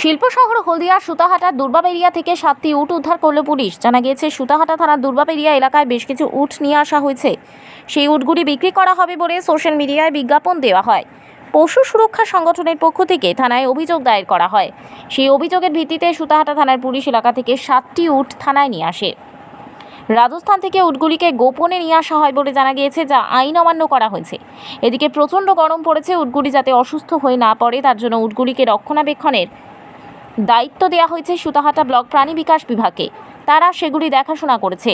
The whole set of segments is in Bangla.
শিল্প শহর হলদিয়ার সুতাহাটার দুর্বাব এরিয়া থেকে সাতটি উট উদ্ধার করল পুলিশ। জানা গিয়েছে, সুতাহাটা থানার দুর্বাব এরিয়া এলাকায় বেশ কিছু উট নিয়ে আসা হয়েছে। সেই উটগুলি বিক্রি করা হবে বলে সোশ্যাল মিডিয়ায় বিজ্ঞাপন দেওয়া হয়। পশু সুরক্ষা সংগঠনের পক্ষ থেকে থানায় অভিযোগ দায়ের করা হয়। সেই অভিযোগের ভিত্তিতে সুতাহাটা থানার পুলিশ এলাকা থেকে সাতটি উট থানায় নিয়ে আসে। রাজস্থান থেকে উটগুলিকে গোপনে নিয়ে আসা হয় বলে জানা গিয়েছে, যা আইন অমান্য করা হয়েছে। এদিকে প্রচণ্ড গরম পড়েছে, উটগুলি যাতে অসুস্থ হয়ে না পড়ে, তার জন্য উটগুলিকে রক্ষণাবেক্ষণের দায়িত্ব দেওয়া হয়েছে সুতাহাটা ব্লক প্রাণী বিকাশ বিভাগে তারা সেগুলি দেখাশোনা করেছে।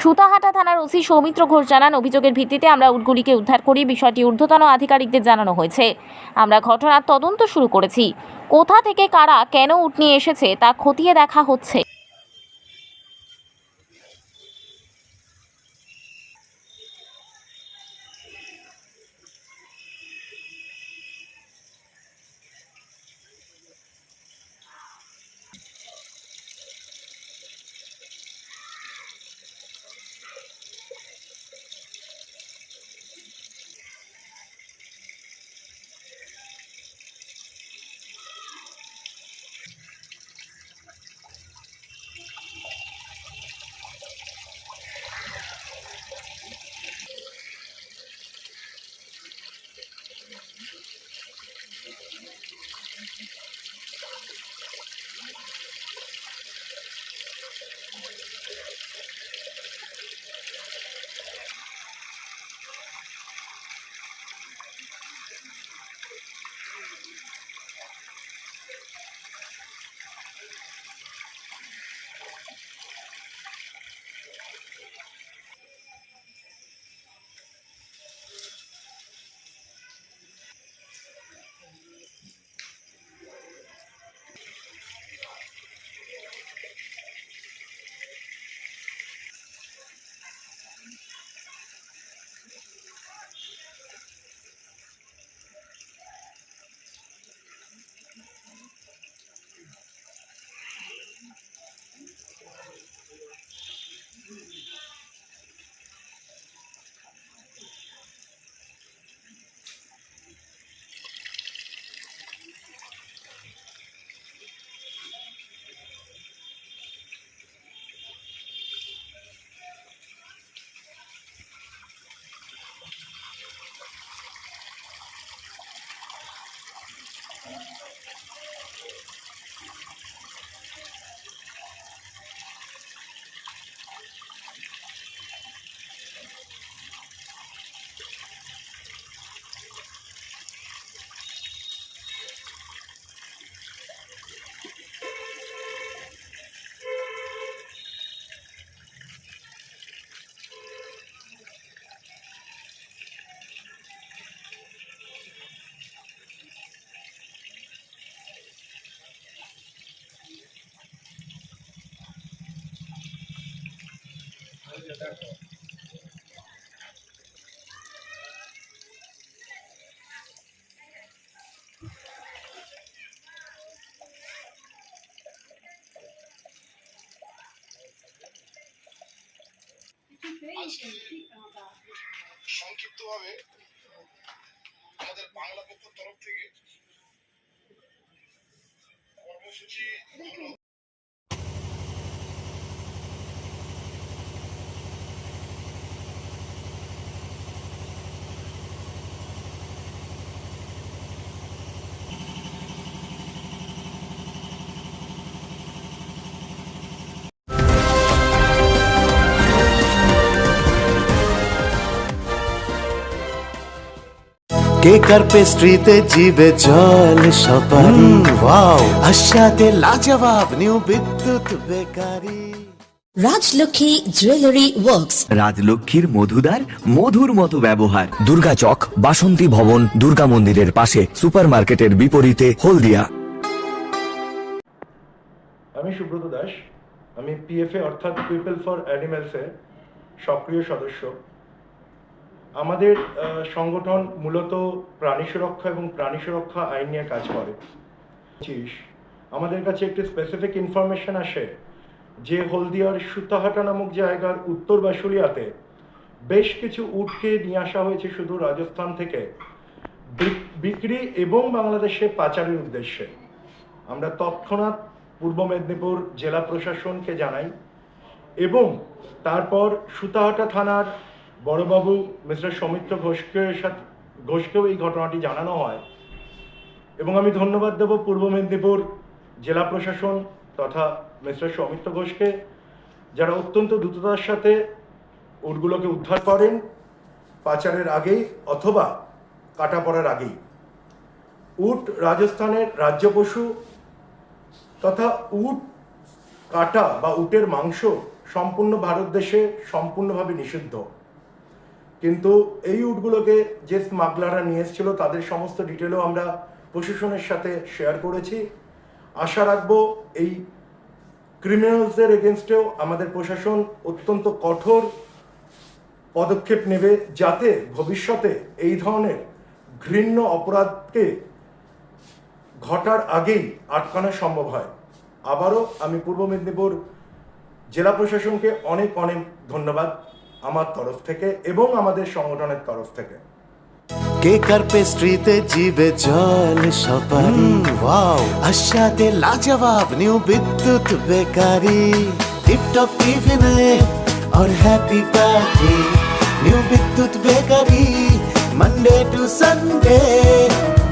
সুতাহাটা থানার ওসি সৌমিত্র ঘোষ জানান, অভিযোগের ভিত্তিতে আমরা উটগুলিকে উদ্ধার করি, বিষয়টি ঊর্ধ্বতন আধিকারিকদের জানানো হয়েছে। আমরা ঘটনার তদন্ত শুরু করেছি। কোথা থেকে কারা কেন উট নিয়ে এসেছে তা খতিয়ে দেখা হচ্ছে। সংক্ষিপ্তভাবে আমাদের বাংলা পক্ষ তরফ থেকে কর্মসূচি কেকার পেস্ট্রিতে জিবে জল সপারি ওয়াও। আশাতে লাজবাব new Bidyut bakery. Rajlakshmi jewellery works. রাজলক্ষ্মীর মধুদার মধুর মতো ব্যবহার। দুর্গা চক বাসন্তী ভবন দুর্গা মন্দিরের পাশে সুপারমার্কেটের বিপরীতে হলদিয়া। আমি সুব্রত দাস আমি পিএফএ অর্থাৎ পিপল ফর অ্যানিম্যালসের সক্রিয় সদস্য। আমাদের সংগঠন মূলত প্রাণী সুরক্ষা এবং প্রাণী সুরক্ষা আইন নিয়ে কাজ করে। আমাদের কাছে একটি স্পেসিফিক ইনফরমেশন আসে যে হলদিয়ার সুতাহাটা নামক জায়গার উত্তর বাসুলিয়াতে বেশ কিছু উটকে নিয়ে আসা হয়েছে শুধু রাজস্থান থেকে। বিক্রি এবং বাংলাদেশে পাচারের উদ্দেশ্যে। আমরা তৎক্ষণাৎ পূর্ব মেদিনীপুর জেলা প্রশাসনকে জানাই এবং তারপর সুতাহাটা থানার বড়বাবু, মিস্টার সৌমিত্র ঘোষকে সাথে ঘোষকেও এই ঘটনাটি জানানো হয়। এবং আমি ধন্যবাদ দেব পূর্ব মেদিনীপুর জেলা প্রশাসন তথা মিস্টার সৌমিত্র ঘোষকে, যারা অত্যন্ত দ্রুততার সাথে উটগুলোকে উদ্ধার করেন পাচারের আগেই অথবা কাটা পড়ার আগেই। উট রাজস্থানের রাজ্য পশু তথা উট কাটা বা উটের মাংস সম্পূর্ণ ভারত দেশে সম্পূর্ণভাবে নিষিদ্ধ। কিন্তু এই উটগুলোকে যে স্মাগলাররা নিয়ে এসেছিল, তাদের সমস্ত ডিটেলও আমরা প্রশাসনের সাথে শেয়ার করেছি। আশা রাখব এই ক্রিমিনালসদের এগেনস্টেও আমাদের প্রশাসন অত্যন্ত কঠোর পদক্ষেপ নেবে যাতে ভবিষ্যতে এই ধরনের ঘৃণ্য অপরাধকে ঘটার আগেই আটকানো সম্ভব হয়। আবারও আমি পূর্ব মেদিনীপুর জেলা প্রশাসনকে অনেক অনেক ধন্যবাদ। আমার তরফ থেকে এবং আমাদের সংগঠনের তরফ থেকে কেক আর পেস্ট্রিতে জিবে জল সপারি ওয়াও আশাতে লাজবাব নিউ বিদ্যুৎ বেকারি টিপটপ টিফিনে और happy party new Bidyut bakery Monday to Sunday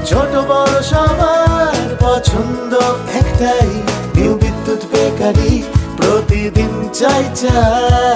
ছোট বড় সবার পছন্দ একটাই নিউ বিদ্যুৎ বেকারি প্রতিদিন চাই চাই না না না না না না